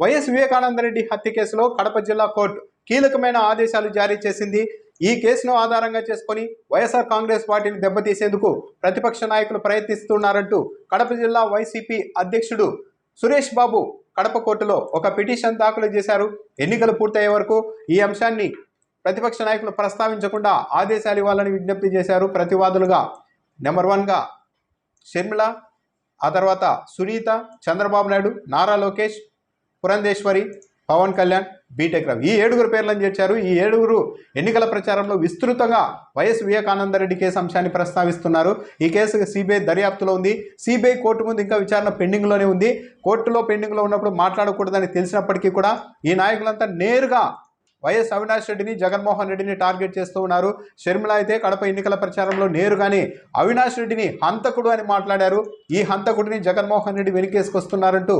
YS Vivekananda Reddy హత్య కేసులో కడప జిల్లా కోర్టు కీలకమైన ఆదేశాలు జారీ చేసింది. ఈ కేసును ఆధారంగా చేసుకొని వైఎస్ఆర్ కాంగ్రెస్ పార్టీని దెబ్బతీసేందుకు ప్రతిపక్ష నాయకులు ప్రయత్నిస్తున్నారంటూ కడప జిల్లా వైసీపీ అధ్యక్షుడు సురేష్ బాబు కడప కోర్టులో ఒక పిటిషన్ దాఖలు చేశారు. ఎన్నికలు పూర్తయ్యే వరకు ఈ అంశాన్ని ప్రతిపక్ష నాయకులు ప్రస్తావించకుండా ఆదేశాలు ఇవ్వాలని విజ్ఞప్తి చేశారు ప్రతివాదులుగా. నెంబర్ వన్గా షర్మిల ఆ తర్వాత సునీత చంద్రబాబు నాయుడు నారా లోకేష్ పురంధేశ్వరి పవన్ కళ్యాణ్ బీటెక్ రవి. ఈ ఏడుగురు పేర్లను చేర్చారు. ఈ ఏడుగురు ఎన్నికల ప్రచారంలో విస్తృతంగా వైఎస్ వివేకానందరెడ్డి కేసు అంశాన్ని ప్రస్తావిస్తున్నారు. ఈ కేసు సిబిఐ దర్యాప్తులో ఉంది. సిబిఐ కోర్టు ముందు ఇంకా విచారణ పెండింగ్లోనే ఉంది. కోర్టులో పెండింగ్లో ఉన్నప్పుడు మాట్లాడకూడదని తెలిసినప్పటికీ కూడా ఈ నాయకులంతా నేరుగా వైఎస్ అవినాష్ రెడ్డిని జగన్మోహన్ రెడ్డిని టార్గెట్ చేస్తూ ఉన్నారు. షర్మిల అయితే కడప ఎన్నికల ప్రచారంలో నేరుగానే అవినాష్ రెడ్డిని హంతకుడు అని మాట్లాడారు. ఈ హంతకుడిని జగన్మోహన్ రెడ్డి వెనుకేసుకొస్తున్నారంటూ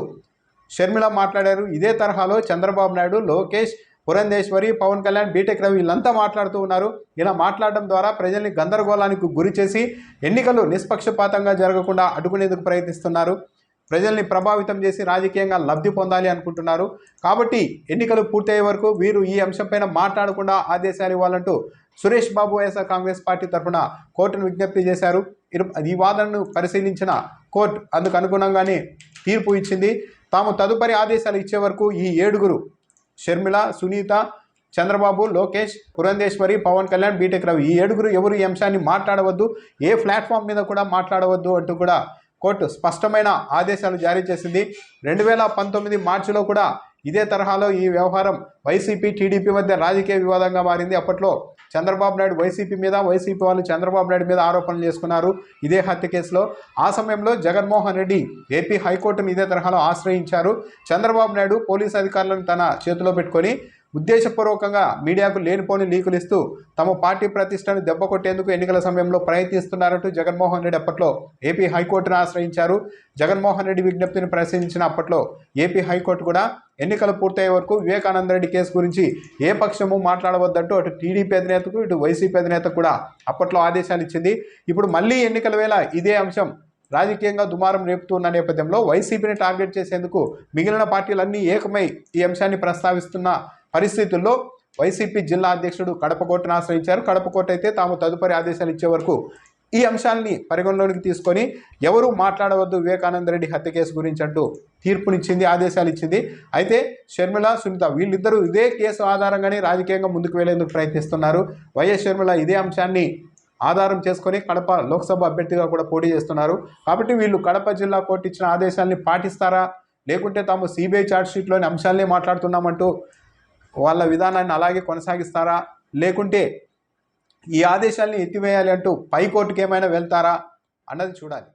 షర్మిల మాట్లాడారు. ఇదే తరహాలో చంద్రబాబు నాయుడు లోకేష్ పురంధేశ్వరి పవన్ కళ్యాణ్ బీటెక్ రవి వీళ్ళంతా మాట్లాడుతూ ఉన్నారు. ఇలా మాట్లాడడం ద్వారా ప్రజల్ని గందరగోళానికి గురి చేసి ఎన్నికలు నిష్పక్షపాతంగా జరగకుండా అడ్డుకునేందుకు ప్రయత్నిస్తున్నారు. ప్రజల్ని ప్రభావితం చేసి రాజకీయంగా లబ్ధి పొందాలి అనుకుంటున్నారు. కాబట్టి ఎన్నికలు పూర్తయ్యే వరకు వీరు ఈ అంశంపైన మాట్లాడకుండా ఆదేశాలు ఇవ్వాలంటూ సురేష్ బాబు వైఎస్ఆర్ కాంగ్రెస్ పార్టీ తరఫున కోర్టును విజ్ఞప్తి చేశారు. ఈ వాదనను పరిశీలించిన కోర్టు అందుకు అనుగుణంగానే తీర్పు ఇచ్చింది. తాము తదుపరి ఆదేశాలు ఇచ్చే వరకు ఈ ఏడుగురు షర్మిల సునీత చంద్రబాబు లోకేష్ పురంధేశ్వరి పవన్ కళ్యాణ్ బీటెక్ రవి. ఈ ఏడుగురు ఎవరు ఈ అంశాన్ని మాట్లాడవద్దు ఏ ప్లాట్ఫామ్ మీద కూడా మాట్లాడవద్దు అంటూ కూడా కోర్టు స్పష్టమైన ఆదేశాలు జారీ చేసింది. రెండు వేల పంతొమ్మిది మార్చిలో కూడా ఇదే తరహాలో ఈ వ్యవహారం వైసీపీ టీడీపీ మధ్య రాజకీయ వివాదంగా మారింది. అప్పట్లో చంద్రబాబు నాయుడు వైసీపీ మీద వైసీపీ వాళ్ళు చంద్రబాబు నాయుడు మీద ఆరోపణలు చేసుకున్నారు ఇదే హత్య కేసులో. ఆ సమయంలో జగన్మోహన్ రెడ్డి ఏపీ హైకోర్టును ఇదే తరహాలో ఆశ్రయించారు. చంద్రబాబు నాయుడు పోలీస్ అధికారులను తన చేతిలో పెట్టుకొని ఉద్దేశపూర్వకంగా మీడియాకు లేనిపోని లీకులు ఇస్తూ తమ పార్టీ ప్రతిష్టను దెబ్బకొట్టేందుకు ఎన్నికల సమయంలో ప్రయత్నిస్తున్నారంటూ జగన్మోహన్ రెడ్డి అప్పట్లో ఏపీ హైకోర్టును ఆశ్రయించారు. జగన్మోహన్ రెడ్డి విజ్ఞప్తిని ప్రశ్నించిన అప్పట్లో ఏపీ హైకోర్టు కూడా ఎన్నికలు పూర్తయ్యే వరకు వివేకానంద రెడ్డి కేసు గురించి ఏ పక్షము మాట్లాడవద్దంటూ అటు టీడీపీ అధినేతకు ఇటు వైసీపీ అధినేతకు కూడా అప్పట్లో ఆదేశాలు ఇచ్చింది. ఇప్పుడు మళ్ళీ ఎన్నికల వేళ ఇదే అంశం రాజకీయంగా దుమారం రేపుతున్న నేపథ్యంలో వైసీపీని టార్గెట్ చేసేందుకు మిగిలిన పార్టీలన్నీ ఏకమై ఈ అంశాన్ని ప్రస్తావిస్తున్న పరిస్థితుల్లో వైసీపీ జిల్లా అధ్యక్షుడు కడప కోర్టును ఆశ్రయించారు. కడప కోర్టు అయితే తాము తదుపరి ఆదేశాలు ఇచ్చే వరకు ఈ అంశాన్ని పరిగణలోనికి తీసుకొని ఎవరు మాట్లాడవద్దు వివేకానంద రెడ్డి హత్య కేసు గురించి అంటూ తీర్పునిచ్చింది ఆదేశాలు ఇచ్చింది. అయితే షర్మిల సునీత వీళ్ళిద్దరూ ఇదే కేసు ఆధారంగానే రాజకీయంగా ముందుకు వెళ్ళేందుకు ప్రయత్నిస్తున్నారు. వైఎస్ షర్మిల ఇదే అంశాన్ని ఆధారం చేసుకొని కడప లోక్సభ అభ్యర్థిగా కూడా పోటీ చేస్తున్నారు. కాబట్టి వీళ్ళు కడప జిల్లా కోర్టు ఇచ్చిన ఆదేశాన్ని పాటిస్తారా? లేకుంటే తాము సిబిఐ ఛార్జ్షీట్లోని అంశాలనే మాట్లాడుతున్నామంటూ వాళ్ళ విధానాన్ని అలాగే కొనసాగిస్తారా? లేకుంటే ఈ ఆదేశాల్ని ఎత్తివేయాలి అంటూ పైకోర్టుకి ఏమైనా వెళ్తారా? అన్నది చూడాలి.